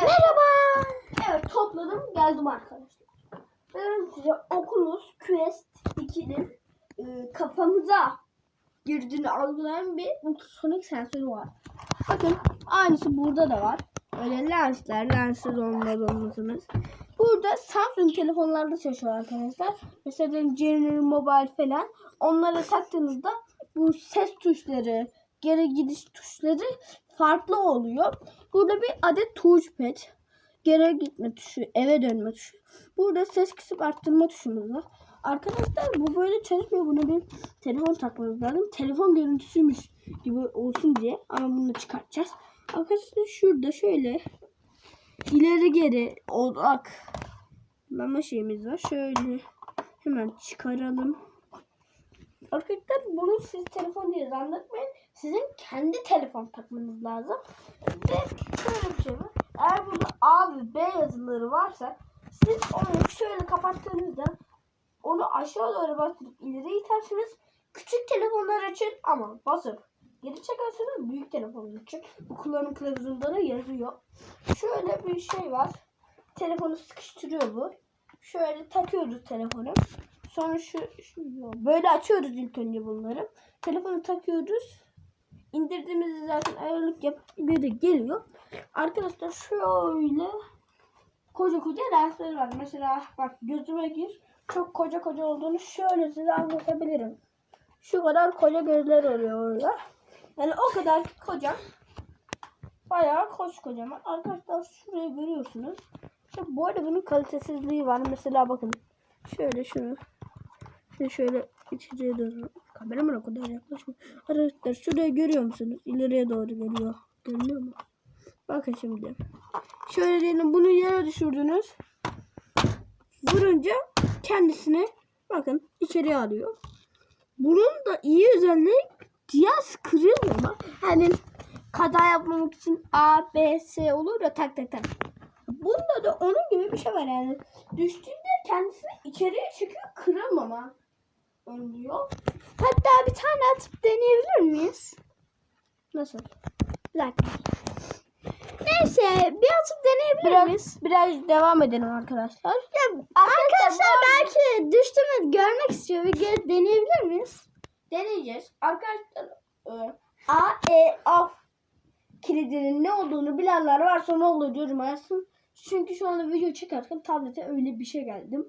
Merhaba. Evet topladım geldim arkadaşlar. Ben size Oculus Quest 2'nin e, kafamıza girdiğini algılayan bir ultrasonik sensörü var. Bakın aynısı burada da var. Öyle lensler, lenssiz olmaz olmasınız. Burada Samsung telefonlarda çalışıyor arkadaşlar. Mesela General Mobile falan. Onlara taktığınızda bu ses tuşları, geri gidiş tuşları farklı oluyor. Burada bir adet touchpad. Geri gitme tuşu, eve dönme tuşu. Burada ses kısıp arttırma tuşumuz var. Arkadaşlar bu böyle çalışmıyor. Buna bir telefon takmanız lazım. Telefon görüntüsüymüş gibi olsun diye. Ama bunu çıkartacağız. Arkadaşlar şurada şöyle ileri geri odak lama şeyimiz var. Şöyle hemen çıkaralım. Arkadaşlar bunu siz telefon diye zannetmeyin. Sizin kendi telefon takmanız lazım. Ve şöyle bir şey var. Eğer burada A ve B yazıları varsa siz onu şöyle kapattığınızda onu aşağı doğru bastırıp ileri itersiniz. Küçük telefonlar için ama basıp geri çekerseniz büyük telefonlar için. Bu kullanım kılavuzunda da yazıyor. Şöyle bir şey var. Telefonu sıkıştırıyor bu. Şöyle takıyoruz telefonu. Sonra şu, şu böyle açıyoruz ilk önce bunları. Telefonu takıyoruz. İndirdiğimizde zaten ayarlık yapıp geliyor. Arkadaşlar şöyle koca koca lensleri var. Mesela bak gözüme gir. Çok koca koca olduğunu şöyle size anlatabilirim. Şu kadar koca gözler oluyor orada. Yani o kadar koca. Bayağı kocaman. Arkadaşlar şurayı görüyorsunuz. İşte bu arada bunun kalitesizliği var. Mesela bakın. Şöyle şunu. Şöyle şöyle içeriye doğru. Kameramın o kadar yaklaşma. Arkadaşlar şurayı görüyor musunuz? İleriye doğru geliyor. Görünüyor mu? Bakın şimdi. Şöyle diyelim bunu yere düşürdünüz. Vurunca kendisini bakın içeriye alıyor. Bunun da iyi özelliği cihaz kırılmama. Hani kaza yapmamak için A, B, S olur ya tak tak tak. Bunda da onun gibi bir şey var yani. Düştüğünde kendisini içeriye çekiyor kırılmama önlüyor. Hatta bir tane atıp deneyebilir miyiz? Nasıl? Bir dakika. Neyse bir atıp deneyebilir Biraz, miyiz? biraz devam edelim arkadaşlar. Ya, arkadaşlar belki düştüğümü görmek istiyor. Bir gel- deneyebilir miyiz? deneyeceğiz. Arkadaşlar e, A, E, A kilidinin ne olduğunu bilenler varsa ne olur yorum yazsın. Çünkü şu anda video çekerken tablete öyle bir şey geldim.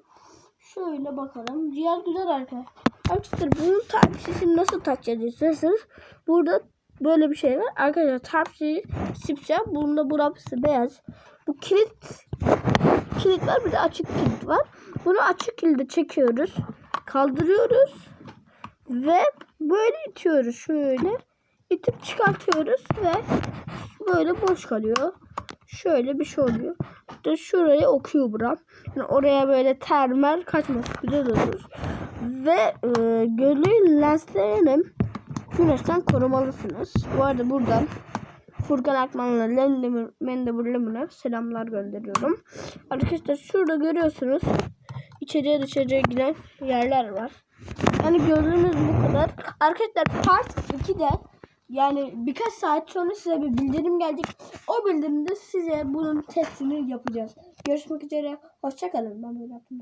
Şöyle bakalım. Cihaz güzel arkadaşlar. Arkadaşlar bunun Type-C'sini nasıl takacağız isterseniz burada böyle bir şey var. Arkadaşlar Type-C sipsiyah. Bunda burası beyaz. Bu kilit kilit var bir de açık kilit var. Bunu açık kilide çekiyoruz. Kaldırıyoruz. Ve böyle itiyoruz şöyle. İtip çıkartıyoruz ve böyle boş kalıyor. Şöyle bir şey oluyor. İşte şuraya okuyor buram. Yani oraya böyle termal kaçmaz. Güzel olur. Ve e, gölü lenslerini güneşten korumalısınız. Bu arada buradan Furkan Akman'la Mendebur Lemun'a selamlar gönderiyorum. Arkadaşlar şurada görüyorsunuz. içeriye dışarıya giden yerler var. Yani gördüğünüz bu kadar. Arkadaşlar part 2'de yani birkaç saat sonra size bir bildirim gelecek. O bildirimde size bunun testini yapacağız. Görüşmek üzere. Hoşçakalın. Ben böyle yaptım.